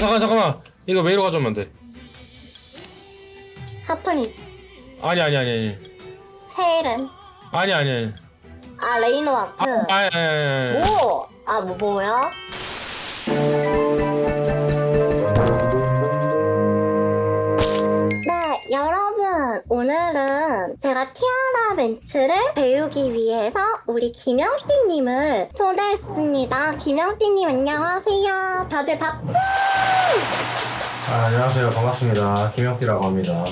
잠깐 잠깐 잠깐만 이거 메이로 가져오면 안 돼. 하프니스 아니 아니 아니 아니 세일은 아니 아니 아니 아 레이노아트 아니 아니 아니 아니 뭐? 아 뭐, 뭐야? 네, 여러분. 오늘은 제가 티아라 멘트를 배우기 위해서 우리 김영띠님을 초대했습니다. 김영띠님 안녕하세요. 다들 박수! 아, 안녕하세요 반갑습니다 김영띠라고 합니다.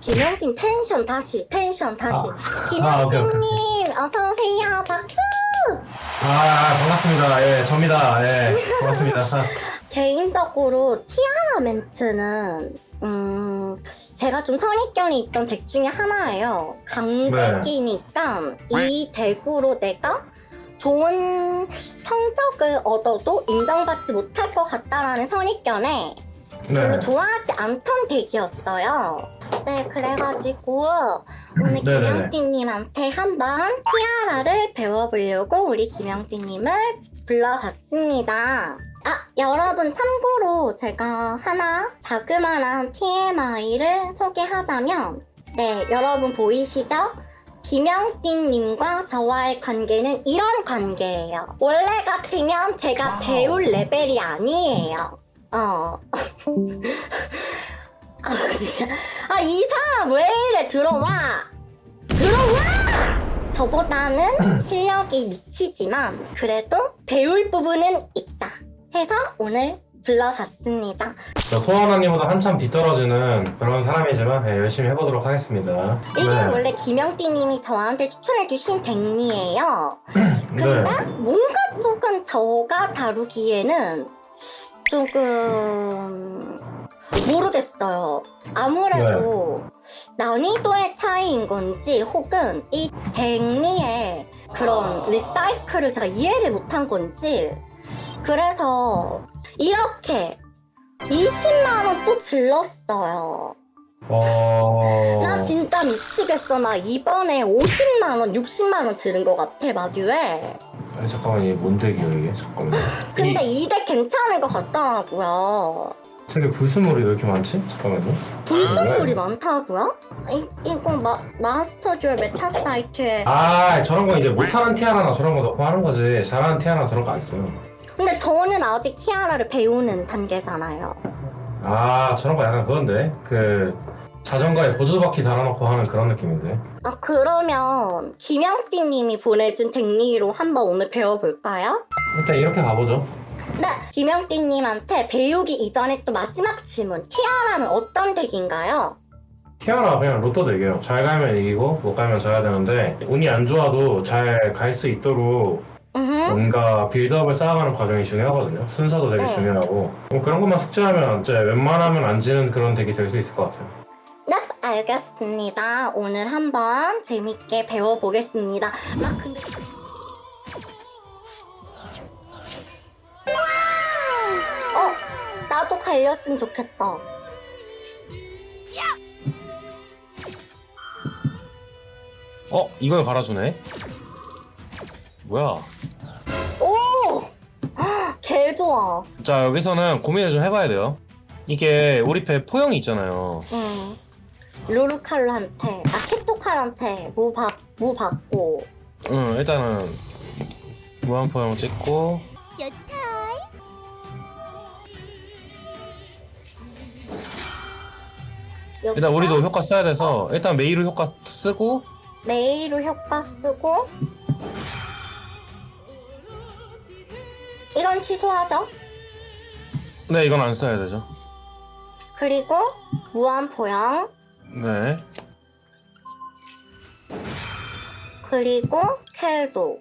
김영띠 텐션 다시, 텐션 다시. 아, 오케이, 오케이, 김영띠님 어서오세요. 박수! 아 반갑습니다 예 접니다 예 반갑습니다. 개인적으로 티아라 멘트는 음 제가 좀 선입견이 있던 덱 중에 하나예요. 강대기니까 이 덱으로 내가 좋은 성적을 얻어도 인정받지 못할 것 같다라는 선입견에 별로 네. 좋아하지 않던 덱이었어요. 네, 그래가지고 오늘 네네네. 김영띠님한테 한번 티아라를 배워보려고 우리 김영띠님을 불러봤습니다. 아, 여러분 참고로 제가 하나 자그마한 TMI를 소개하자면 네, 여러분 보이시죠? 김영띠님과 저와의 관계는 이런 관계예요. 원래 같으면 제가 배울 레벨이 아니에요. 어. 아, 진짜. 아, 이 사람 왜 이래? 들어와! 들어와! 저보다는 실력이 미치지만, 그래도 배울 부분은 있다. 해서 오늘 불러봤습니다. 저 소원아님보다 한참 뒤떨어지는 그런 사람이지만 예, 열심히 해보도록 하겠습니다. 이게 네. 원래 김영띠님이 저한테 추천해주신 덱이에요. 네. 근데 뭔가 조금 저가 다루기에는 조금 모르겠어요. 아무래도 난이도의 차이인 건지 혹은 이 덱리의 그런 리사이클을 제가 이해를 못한 건지 그래서 이렇게 20만 원 또 질렀어요. 어... 나 진짜 미치겠어. 나 이번에 50만 원, 60만 원 지른 것 같아, 마듀에. 아니 잠깐만 이게 뭔 덱이에요 이게 잠깐만. 근데 이이덱 괜찮은 것 같더라고요. 되게 불순물이 왜 이렇게 많지? 잠깐만요. 불순물이 많다고요? 이, 이거 마, 마스터 듀얼 메타 사이트에. 아 저런 거 이제 못하는 티아라나 저런 거 넣고 하는 거지 잘하는 티아라나 저런 거 안 써요. 근데 저는 아직 티아라를 배우는 단계잖아요. 아 저런 거 약간 그런데 그 자전거에 보조바퀴 달아놓고 하는 그런 느낌인데. 아, 그러면 김영띠님이 보내준 덱리로 한번 오늘 배워볼까요? 일단 이렇게 가보죠. 네, 김영띠님한테 배우기 이전에 또 마지막 질문. 티아라는 어떤 덱인가요? 티아라 그냥 로또 덱이에요. 잘 가면 이기고 못 가면 져야 되는데 운이 안 좋아도 잘 갈 수 있도록 음. 뭔가 빌드업을 쌓아가는 과정이 중요하거든요. 순서도 되게 네. 중요하고 뭐 그런 것만 숙지하면 이제 웬만하면 안 지는 그런 덱이 될 수 있을 것 같아요. 네, 알겠습니다. 오늘 한번 재밌게 배워보겠습니다. 나 근데. 어, 나도 갈렸으면 좋겠다. 어 이걸 갈아주네. 뭐야? 오! 헉, 개 좋아. 자 여기서는 고민을 좀 해봐야 돼요. 이게 우리 배 포용이 있잖아요. 응. 루루칼한테, 아, 키토칼한테 무 받, 무 받고. 응 일단은 무한 포용 찍고 여기서 일단 우리도 효과 써야 돼서 일단 메이로 효과 쓰고 메이로 효과 쓰고. 이건 취소하죠. 네 이건 안 써야 되죠. 그리고 무한 포양 네. 그리고 켈도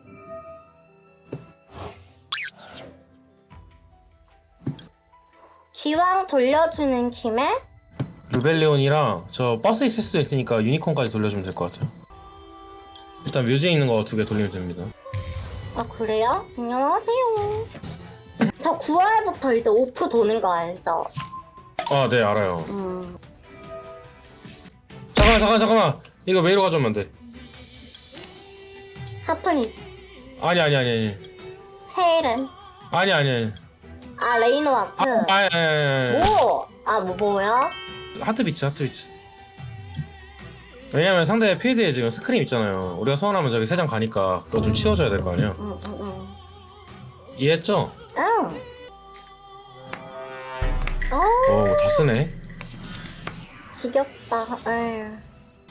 기왕 돌려주는 김에 루벨리온이랑 저 버스 있을 수도 있으니까 유니콘까지 돌려주면 될 것 같아요. 일단 뮤즈에 있는 거 두 개 돌리면 됩니다. 아 그래요? 안녕하세요 저 9월부터 이제 오프 도는 거 알죠? 아 네 알아요. 음 잠깐만 잠깐 잠깐만 이거 메이로 가져오면 안 돼. 하프니스 아니 아니 아니 아니 세일은 아니 아니 아니 아아 레이노 아트. 아, 아, 아, 아, 뭐? 아 뭐 뭐야? 하트 비치 하트 비치 왜냐면 상대 필드에 지금 스크림 있잖아요 우리가 소환하면 저기 세 장 가니까 그거 좀 치워줘야 될 거 아니야 응 응 응. 이해했죠? 응. 아 어다 쓰네 지겹다. 에이.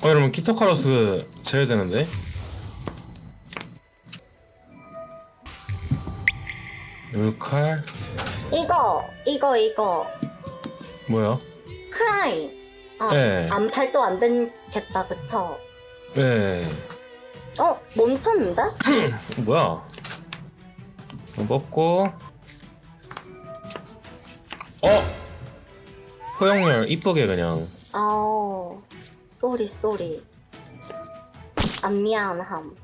어 여러분 키토카로스 제외되는데 루칼 이거 이거 이거 뭐야? 크라이. 아, 네. 안 팔도 안되 겠다 그쵸? 네 어 멈췄는데? 뭐야? 어, 먹고 어 포용열 이쁘게 그냥 아우 쏘리 쏘리. 안 미안함.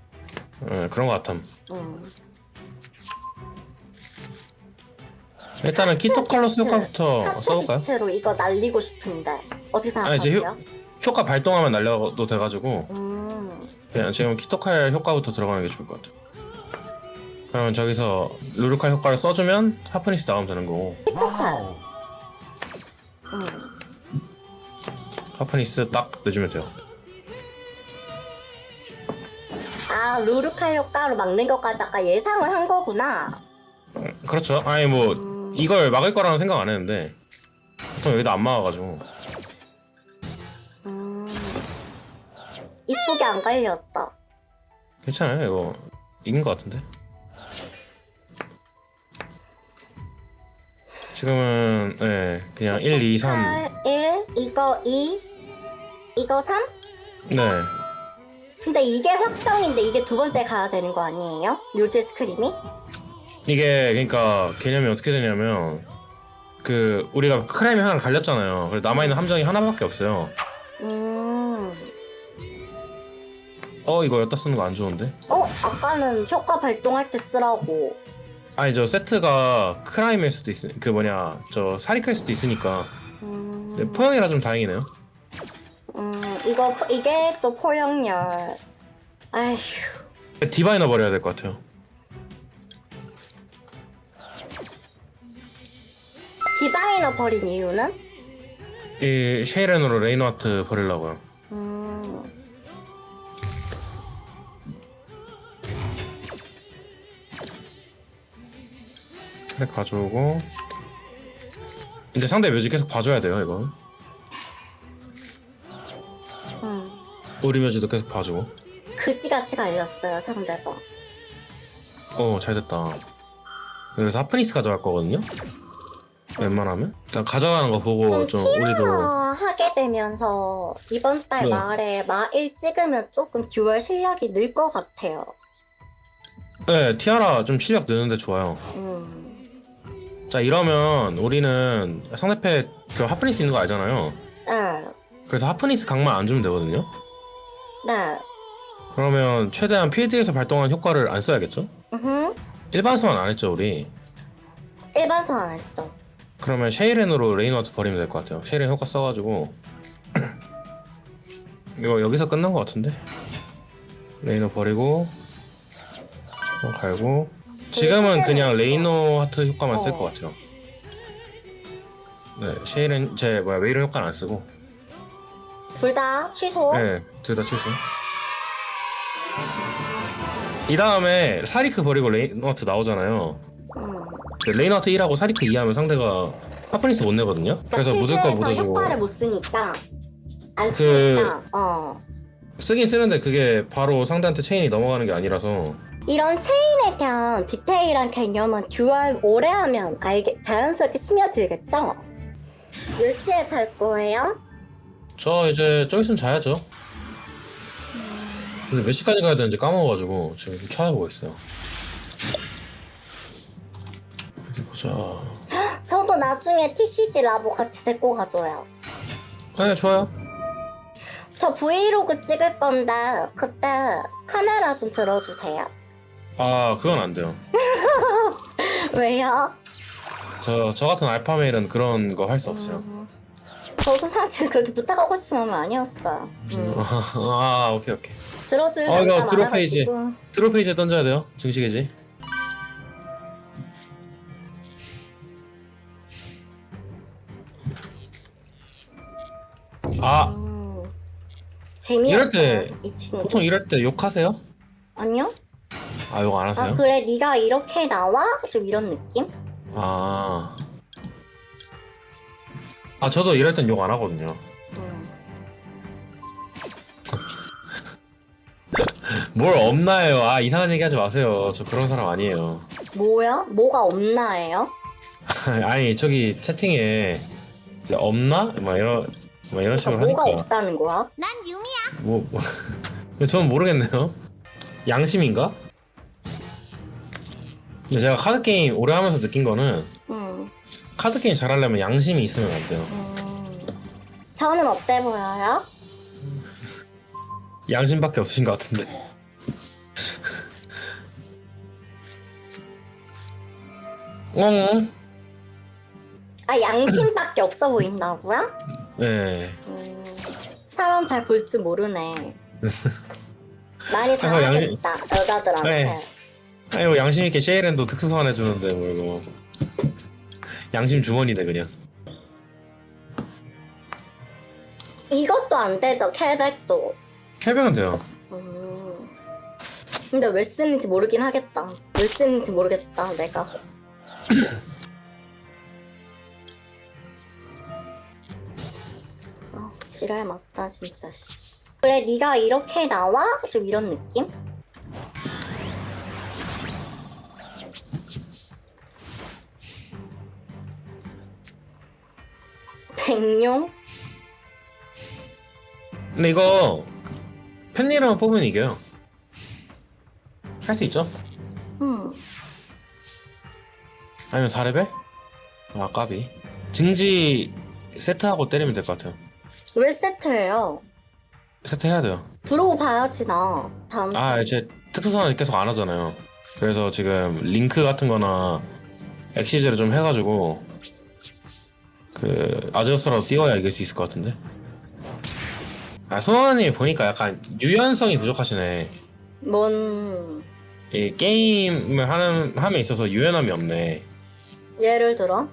예, 그런 거 같음. 응. 일단은 효과부터 하트 써볼까요? 빛으로 이거 날리고 싶은데 어떻게 아 이제 생각하세요? 효, 효과 발동하면 날려도 돼가지고 음. 그냥 지금 키토칼 효과부터 들어가는 게 좋을 것 같아요. 그러면 저기서 루루칼 효과를 써주면 하프니스 나오면 되는 거고 피토칼. 음. 하프니스 딱 내주면 돼요. 아 루루칼 효과로 막는 것까지 아까 예상을 한 거구나. 그렇죠. 아니 뭐 음. 이걸 막을 거라는 생각 안 했는데 보통 여기다 안 막아가지고 음. 이쁘게 안 갈렸다. 괜찮아요. 이거 이긴 것 같은데. 지금은 네 그냥 1, 2, 3 8, 1, 이거 2, 이거 3? 네. 근데 이게 확정인데 이게 두 번째 가야 되는 거 아니에요? 뮤즈 스크림이? 이게 그러니까 개념이 어떻게 되냐면 그 우리가 크라임이 하나 갈렸잖아요. 그래서 남아 있는 함정이 하나밖에 없어요. 음. 어 이거 여기다 쓰는 거 안 좋은데? 어, 아까는 효과 발동할 때 쓰라고. 아니 저 세트가 크라임일 수도 있으 그 뭐냐 저 사리클 수도 있으니까 음. 네, 포영이라 좀 다행이네요. 음, 이거 이게 또 포용열. 아휴. 디바이너 버려야 될 것 같아요. 디바이너 버린 이유는? 이 쉐이렌으로 레이너하트 버리려고요. 음. 트랙 가져오고 이제 상대 묘지 계속 봐줘야 돼요 이거. 음. 우리 묘지도 계속 봐주고. 그지같이 갈렸어요 상대방. 어 잘됐다. 그래서 하프니스 가져갈 거거든요. 웬만하면 일단 가져가는 거 보고 좀좀 우리도 하게 되면서 이번 달 네. 말에 마1 찍으면 조금 듀얼 실력이 늘 것 같아요. 네 티아라 좀 실력 느는데 좋아요. 음. 자 이러면 우리는 상대패 그 하프니스 있는 거 알잖아요. 네. 그래서 하프니스 강만 안 주면 되거든요. 네. 그러면 최대한 필드에서 발동한 효과를 안 써야겠죠? 음. 일반 소환 안 했죠 우리. 일반 소환 했죠. 그러면 쉐이렌으로 레이너트 버리면 될 것 같아요. 쉐이렌 효과 써가지고 이거 여기서 끝난 것 같은데 레이너 버리고 어, 갈고 지금은 그냥 레이너 하트 효과만 쓸 어. 것 같아요. 네 쉐이렌 제 뭐야 웨이런 효과는 안 쓰고 둘 다 취소. 네둘 다 취소. 이 다음에 사리크 버리고 레이너 하트 나오잖아요. 음. 그 레이너 하트 1하고 사리크 2 하면 상대가 하프니스 못 내거든요. 그래서 묻을 거 필드에서 묻어주고 효과를 못 쓰니까 안 그- 쓰니까 어 쓰긴 쓰는데 그게 바로 상대한테 체인이 넘어가는 게 아니라서 이런 체인에 대한 디테일한 개념은 듀얼 오래 하면 알게 자연스럽게 스며들겠죠? 몇 시에 잘 거예요? 저 이제 좀 있으면 자야죠. 근데 몇 시까지 가야 되는지 까먹어가지고 지금 좀 찾아보고 있어요. 보자. 저도 나중에 TCG 라보 같이 데리고 가줘요. 네 좋아요. 저 브이로그 찍을 건데 그때 카메라 좀 들어주세요. 아 그건 안 돼요. 왜요? 저 저 같은 알파 메일은 그런 거 할 수 없어요. 저도 사실 그렇게 부탁하고 싶은 마음은 아니었어요. 음. 아 오케이 오케이. 들어줄 어, 이거 드롭 페이지. 드롭 페이지에 던져야 돼요. 증식이지. 아 음, 이럴 재미없다 때이 친구 보통 이럴 때 욕하세요? 아니요? 아 욕 안 하세요? 아 그래 네가 이렇게 나와? 좀 이런 느낌? 아. 아, 저도 이럴 땐 욕 안 하거든요. 음. 뭘 없나요? 아, 이상한 얘기 하지 마세요. 저 그런 사람 아니에요. 뭐야? 뭐가 없나예요? 아니, 저기 채팅에 이제 없나? 막 이런, 막 이런 식으로 그러니까 뭐가 하니까. 없다는 거야? 난 유미야. 뭐, 뭐. 저는 모르겠네요. 양심인가? 근데 제가 카드 게임 오래 하면서 느낀 거는 음. 카드 게임 잘하려면 양심이 있으면 안 돼요. 음. 저는 어때 보여요? 양심밖에 없으신 것 같은데. 어? 아 양심밖에 없어 보인다고요? 네. 음, 사람 잘 볼 줄 모르네. 많이 양심- 당하겠다 여자들한테. 네. 아니 뭐 양심 있게 쉐이렌도 특수 소환해 주는데 뭐 이거 양심 주머니네 그냥. 이것도 안 되죠 캘백도. 캘백은 돼요. 음. 근데 왜 쓰는지 모르긴 하겠다. 왜 쓰는지 모르겠다 내가. 지랄 맞다 진짜. 씨. 그래 네가 이렇게 나와? 좀 이런 느낌? 백룡? 근데 이거 팬이랑 뽑으면 이겨요. 할 수 있죠? 음. 아니면 4레벨? 아 까비. 증지 세트하고 때리면 될 것 같아요. 왜 세트예요? 세트 해야 돼요. 들어오 봐야지 나 다음 아, 제 특수 소환 계속 안 하잖아요. 그래서 지금 링크 같은 거나 엑시즈를 좀 해가지고 그 아저스라도 띄워야 이길 수 있을 것 같은데. 아, 소환이 보니까 약간 유연성이 부족하시네. 뭔 이 게임을 하는 함에 있어서 유연함이 없네. 예를 들어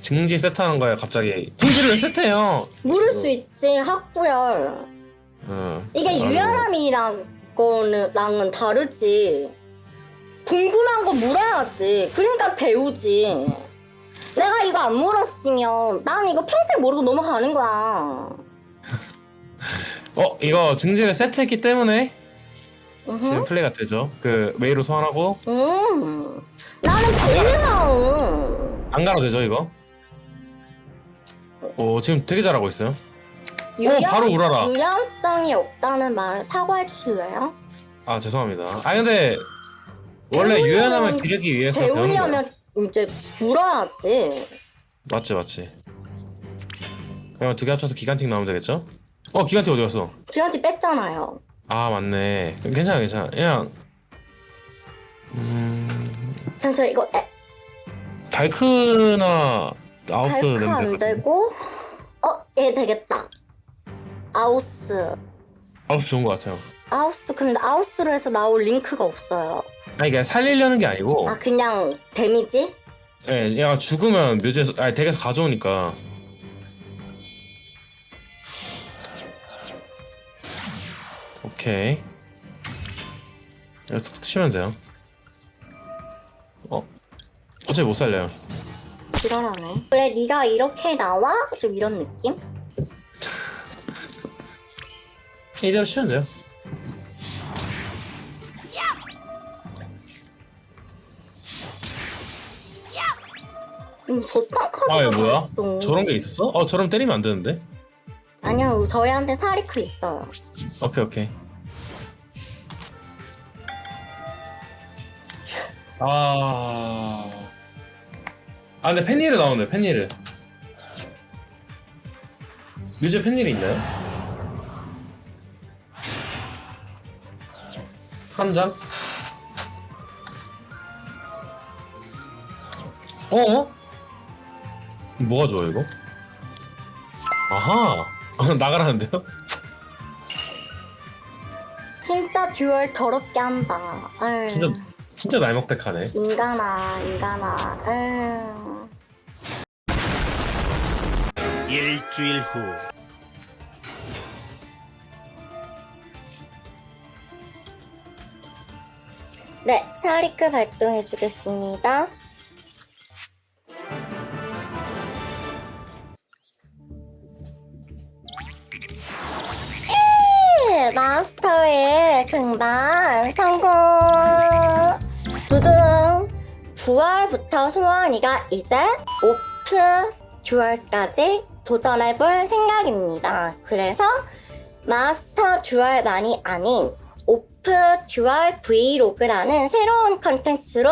증지 세트하는 거에 갑자기 증지를 왜 세트해요? 물을 수 있지 학구열 어. 이게 아이고. 유연함이랑 거랑은 다르지 궁금한 거 물어야지 그러니까 배우지 내가 이거 안 물었으면 난 이거 평생 모르고 넘어가는 거야 어, 이거 증지를 세트했기 때문에 지금 으흠. 플레이가 되죠. 그 메이로 소환하고 음. 나는 배울 마음 안 가도 되죠, 이거? 오, 지금 되게 잘하고 있어요. 유연, 바로 울어라. 유연성이 없다는 말 사과해 주실래요? 아 죄송합니다. 아 근데 원래 배우려면- 유연함을 기르기 위해서 배우는 거야. 배우려면 이제 물어야지 맞지 맞지. 그럼 두개 합쳐서 기간틱 나오면 되겠죠? 어 기간틱 어디 갔어? 기한테 뺐잖아요 아 맞네. 괜찮아 괜찮아. 그냥 음 잠시만 이거 에, 달크나 아우스 냄새. 안 되고 어? 얘 되겠다 아우스 아우스 좋은 것 같아요. 아우스 근데 아우스로 해서 나올 링크가 없어요 아니 그냥 살리려는 게 아니고, 아 그냥 데미지? 예, 얘가 죽으면 묘지에서 아니 덱에서 가져오니까. 오케이. 이거 툭툭 치면 돼요. 어? 어차피 못 살려요. 지랄하네 그래 네가 이렇게 나와? 좀 이런 느낌? 이대로 치면 돼요. 음, 카드가 아, 얘 뭐야? 있어. 저런 게 있었어? 어, 저럼 때리면 안 되는데? 아니요 저희한테 사리크 있어요 오케이, 오케이. 아. 아, 근데 펜니를 나오네, 펜니를. 뮤즈 펜니를 있나요? 한 장? 어? 뭐가 좋아, 이거? 아하! 나가라는데요? 진짜 듀얼 더럽게 한다 아유, 진짜, 진짜 날먹백하네. 인간아 인간아 아 일주일 후 네, 사리크 발동해 주겠습니다. 예! 마스터의 등반 성공! 두둥! 9월부터 소원이가 이제 오프 9월까지 도전해 볼 생각입니다. 그래서 마스터 듀얼만이 아닌 오프 듀얼 브이로그라는 새로운 컨텐츠로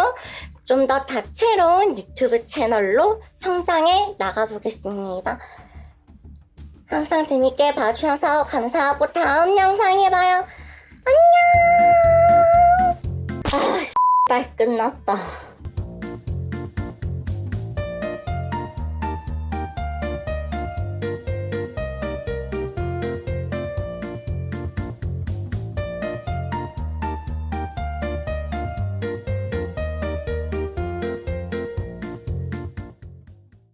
좀 더 다채로운 유튜브 채널로 성장해 나가보겠습니다. 항상 재밌게 봐주셔서 감사하고 다음 영상에 봐요. 안녕! 아, 빨 끝났다.